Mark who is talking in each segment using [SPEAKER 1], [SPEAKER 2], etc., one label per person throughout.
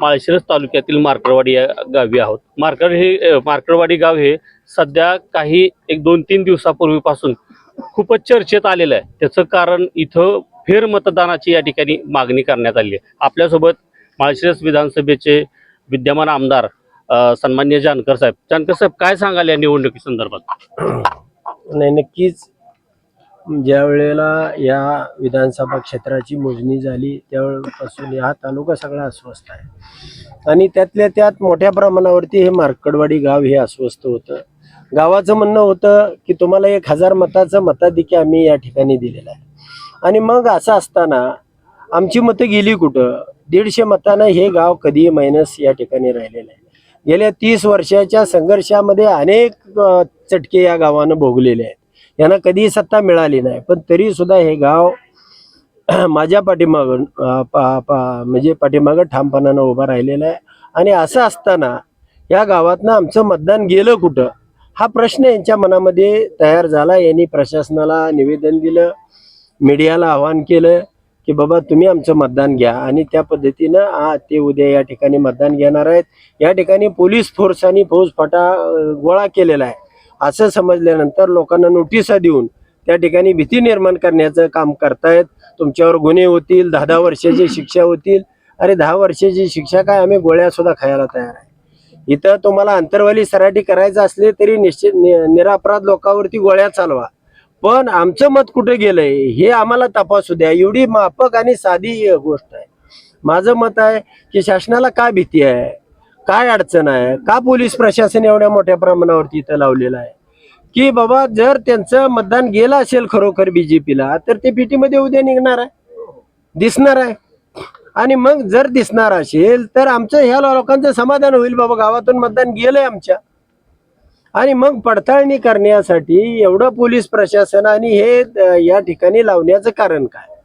[SPEAKER 1] माळशिरस तालुक्यातील मार्करवाडी या गावी आहोत. मार्कर हे मार्करवाडी गाव हे सध्या काही एक दोन तीन दिवसापूर्वीपासून खूपच चर्चेत आलेलं आहे. त्याचं कारण इथं फेरमतदानाची या ठिकाणी मागणी करण्यात आली आहे. आपल्यासोबत माळशिरस विधानसभेचे विद्यमान आमदार सन्मान्य जानकर साहेब. जानकर साहेब काय सांगाल या निवडणुकी संदर्भात
[SPEAKER 2] नाही नक्कीच. ज्या वेळेला या विधानसभा क्षेत्राची मोजणी झाली त्यावेळेपासून हा तालुका सगळा अस्वस्थ आहे. आणि त्यातल्या त्यात मोठ्या प्रमाणावरती हे मार्कडवाडी गाव हे अस्वस्थ होतं. गावाचं म्हणणं होतं की तुम्हाला एक हजार मताचं मताधिक्य आम्ही या ठिकाणी दिलेलं आहे. आणि मग असं असताना आमची मतं गेली कुठं? दीडशे मतानं हे गाव कधी मायनस या ठिकाणी राहिलेलं आहे. गेल्या तीस वर्षाच्या संघर्षामध्ये अनेक चटके या गावानं भोगलेले आहेत. यांना कधीही सत्ता मिळाली नाही. पण तरी सुद्धा हे गाव माझ्या पाठीमागं पा पा म्हणजे पाठीमागं ठामपणानं उभा राहिलेला आहे. आणि असं असताना या गावातनं आमचं मतदान गेलं कुठं? हा प्रश्न यांच्या मनामध्ये तयार झाला. यांनी प्रशासनाला निवेदन दिलं. मीडियाला आवाहन केलं की बाबा तुम्ही आमचं मतदान घ्या. आणि त्या पद्धतीनं आ, ते उद्या या ठिकाणी मतदान घेणार आहेत. या ठिकाणी पोलीस फोर्स आणि फौजफाटा गोळा केलेला आहे. असं समजल्यानंतर लोकांना नोटिसा देऊन त्या ठिकाणी भीती निर्माण करण्याचं काम करतायत. तुमच्यावर गुन्हे होतील दहा दहा वर्षाची शिक्षा होतील. अरे दहा वर्षाची शिक्षा काय? आम्ही गोळ्या सुद्धा खायला तयार आहे. इथं तुम्हाला अंतरवाली सराठी करायचं असले तरी निश्चित नि- निरापराध लोकांवरती गोळ्या चालवा. पण आमचं मत कुठे गेलंय? हे आम्हाला तपासू द्या. एवढी माफक आणि साधी गोष्ट आहे. माझं मत आहे की शासनाला काय भीती आहे? काय अडचण आहे? का पोलीस प्रशासन एवढ्या मोठ्या प्रमाणावरती इथं लावलेलं आहे? की बाबा जर त्यांचं मतदान गेलं असेल खरोखर बीजेपीला तर ते पीटीमध्ये उद्या निघणार आहे. दिसणार आहे. आणि मग जर दिसणार असेल तर आमचं ह्या लोकांचं समाधान होईल बाबा गावातून मतदान गेलंय आमच्या. आणि मग पडताळणी करण्यासाठी एवढं पोलीस प्रशासन आणि हे या ठिकाणी लावण्याचं कारण काय?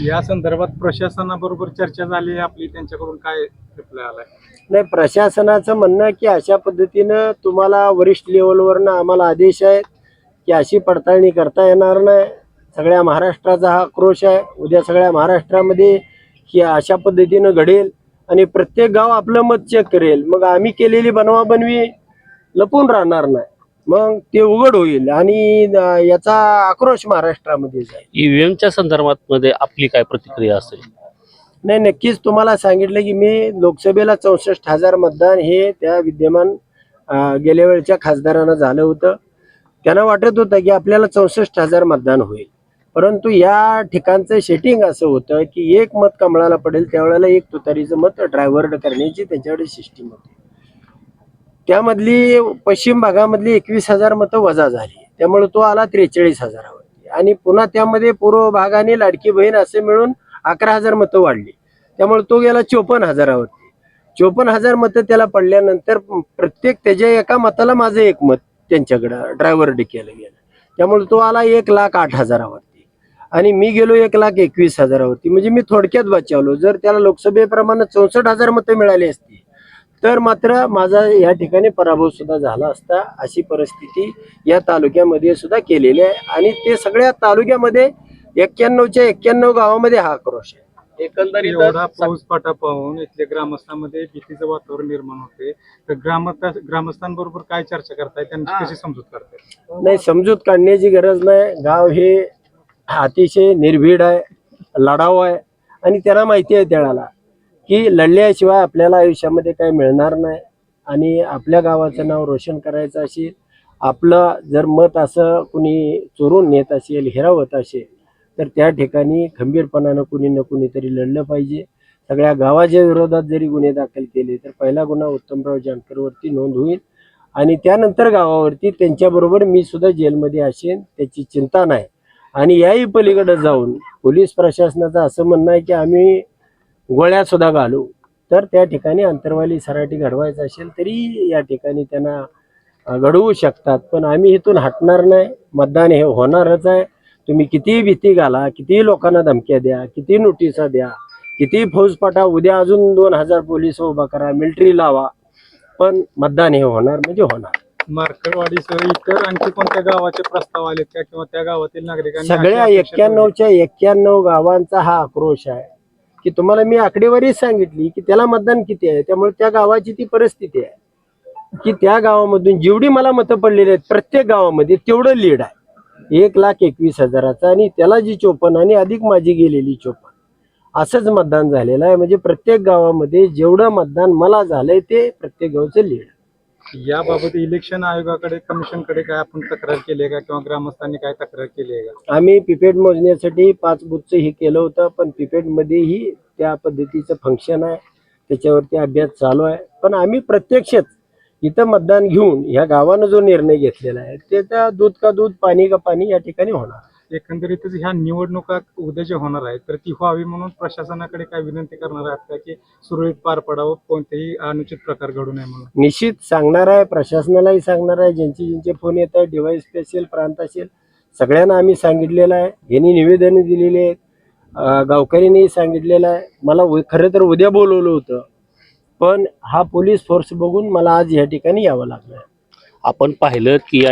[SPEAKER 3] या संदर्भात प्रशासनाबरोबर चर्चा झाली. आपली त्यांच्याकडून काय रिप्लाय आलाय?
[SPEAKER 2] नाही प्रशासनाचं म्हणणं की अशा पद्धतीनं तुम्हाला वरिष्ठ लेवलवरनं आम्हाला आदेश आहेत की अशी पडताळणी करता येणार नाही. सगळ्या महाराष्ट्राचा हा आक्रोश आहे. उद्या सगळ्या महाराष्ट्रामध्ये की अशा पद्धतीनं घडेल आणि प्रत्येक गाव आपलं मत चेक करेल. मग आम्ही केलेली बनवाबनवी लपून राहणार नाही. मग ते उघड होईल आणि याचा आक्रोश महाराष्ट्रामध्ये जाईल.
[SPEAKER 1] ईव्हीएमच्या संदर्भात मध्ये आपली काय प्रतिक्रिया असेल?
[SPEAKER 2] नाही नक्कीच तुम्हाला सांगितलं की मी लोकसभेला चौसष्ट हजार मतदान हे त्या विद्यमान गेल्या वेळच्या खासदारांना झालं होतं. त्यांना वाटत होतं की आपल्याला चौसष्ट हजार मतदान होईल. परंतु या ठिकाणचं सेटिंग असं होतं की एक मत कमळाला पडेल त्यावेळेला एक तुतारीचं मत ड्रायव्हर करण्याची त्यांच्याकडे सिस्टीम होती. त्यामधली पश्चिम भागामधली एकवीस हजार मतं वजा झाली. त्यामुळे तो आला त्रेचाळीस हजारावरती. आणि पुन्हा त्यामध्ये पूर्व भागाने लाडकी बहीण असे मिळून अकरा हजार मतं वाढली. त्यामुळे तो गेला चोपन्न हजारावरती. चोपन्न हजार मतं त्याला पडल्यानंतर प्रत्येक त्याच्या एका मताला माझं एक मत त्यांच्याकडं ड्रायव्हर केलं गेलं. त्यामुळे तो आला एक लाख आठ हजारावरती. आणि मी गेलो एक लाख एकवीस हजारावरती. म्हणजे मी थोडक्यात बचावलो. जर त्याला लोकसभेप्रमाणे चौसष्ट हजार मतं मिळाली असती तर मात्र माझा या ठिकाणी पराभव सुद्धा झाला असता अशी परिस्थिती या तालुक्यामध्ये सुद्धा केलेली आहे. आणि ते सगळ्या तालुक्यामध्ये एक्क्याण्णवच्या एक्क्याण्णव गावामध्ये हा आक्रोश आहे.
[SPEAKER 3] एवढा पाऊस पाटा पाहून इथल्या ग्रामस्थांमध्ये भीतीचं वातावरण निर्माण होते. तर ग्रामस्थ ग्रामस्थांबरोबर काय चर्चा करताय? त्यांची कशी समजूत करताय
[SPEAKER 2] नाही समजूत काढण्याची गरज नाही. गाव हे अतिशय निर्भीड आहे लढाऊ आहे. आणि त्यांना माहिती आहे त्याला. की लढल्याशिवाय आपल्याला आयुष्यामध्ये काही मिळणार नाही. आणि आपल्या गावाचं नाव रोशन करायचं असेल आपलं जर मत असं कुणी चोरून नेत असेल हिरावत असेल तर त्या ठिकाणी खंबीरपणानं कुणी ना कुणीतरी लढलं पाहिजे. सगळ्या गावाच्या विरोधात जरी गुन्हे दाखल केले तर पहिला गुन्हा उत्तमराव जानकरवरती नोंद होईल. आणि त्यानंतर गावावरती त्यांच्याबरोबर मी सुद्धा जेलमध्ये असेन त्याची चिंता नाही. आणि याही पलीकडे जाऊन पोलीस प्रशासनाचं असं म्हणणं आहे की आम्ही गोळ्या सुद्धा घालू. तर त्या ठिकाणी अंतरवाली सराठी घडवायचं असेल तरी या ठिकाणी त्यांना घडवू शकतात. पण आम्ही इथून हटणार नाही. मतदान हे होणारच आहे. तुम्ही कितीही भीती घाला कितीही लोकांना धमक्या द्या किती नोटिसा द्या किती फौजपाटा उद्या अजून दोन हजार पोलीस उभा करा मिलिटरी लावा. पण मतदान हे होणार म्हणजे होणार.
[SPEAKER 3] मार्कडवाडीसह इतर आणखी कोणत्या गावाचे प्रस्ताव आले का? किंवा त्या गावातील नागरिकांनी
[SPEAKER 2] सगळ्या एक्क्याण्णवच्या एक्क्याण्णव गावांचा हा आक्रोश आहे. की तुम्हाला मी आकडेवारी सांगितली की त्याला मतदान किती आहे? त्यामुळे त्या गावाची ती परिस्थिती आहे. की त्या गावामधून जेवढी मला मतं पडलेली आहेत प्रत्येक गावामध्ये तेवढं लीड आहे. एक लाख एकवीस हजाराचा आणि त्याला जी चोपन्न आणि अधिक माझी गेलेली चोपन्न. असंच मतदान झालेलं आहे. म्हणजे प्रत्येक गावामध्ये जेवढं मतदान मला झालंय ते प्रत्येक गावचं लीड
[SPEAKER 3] याबाबत इलेक्शन आयोगाकडे कमिशनकडे काय आपण तक्रार केली आहे का? किंवा ग्रामस्थांनी काय तक्रार केली आहे का?
[SPEAKER 2] आम्ही पिपेट मोजण्यासाठी पाच बुथचं हे केलं होतं पण पिपेटमध्येही त्या पद्धतीचं फंक्शन आहे. त्याच्यावरती अभ्यास चालू आहे. पण आम्ही प्रत्यक्षच इथं मतदान घेऊन ह्या गावानं जो निर्णय घेतलेला आहे त्याचा दूध का दूध पाणी का पाणी या ठिकाणी होणार
[SPEAKER 3] एकंदरीतच ह्या निवडणुका उद्या जे होणार आहेत तर ती व्हावी म्हणून प्रशासनाकडे काय विनंती करणार आहात का की सुरळीत पार पडावं कोणतेही अनुचित प्रकार घडू नये म्हणून?
[SPEAKER 2] निश्चित सांगणार आहे प्रशासनालाही सांगणार आहे ज्यांचे ज्यांचे फोन येत आहेत डिवाईस असेल प्रांत असेल सगळ्यांना आम्ही सांगितलेलं आहे. यांनी निवेदनं दिलेली आहेत. अं, गावकऱ्यांनीही सांगितलेलं आहे. मला खरं तर उद्या बोलवलं होतं पण हा पोलीस फोर्स बघून मला आज या ठिकाणी यावं लागलं.
[SPEAKER 1] आपण पाहिलं की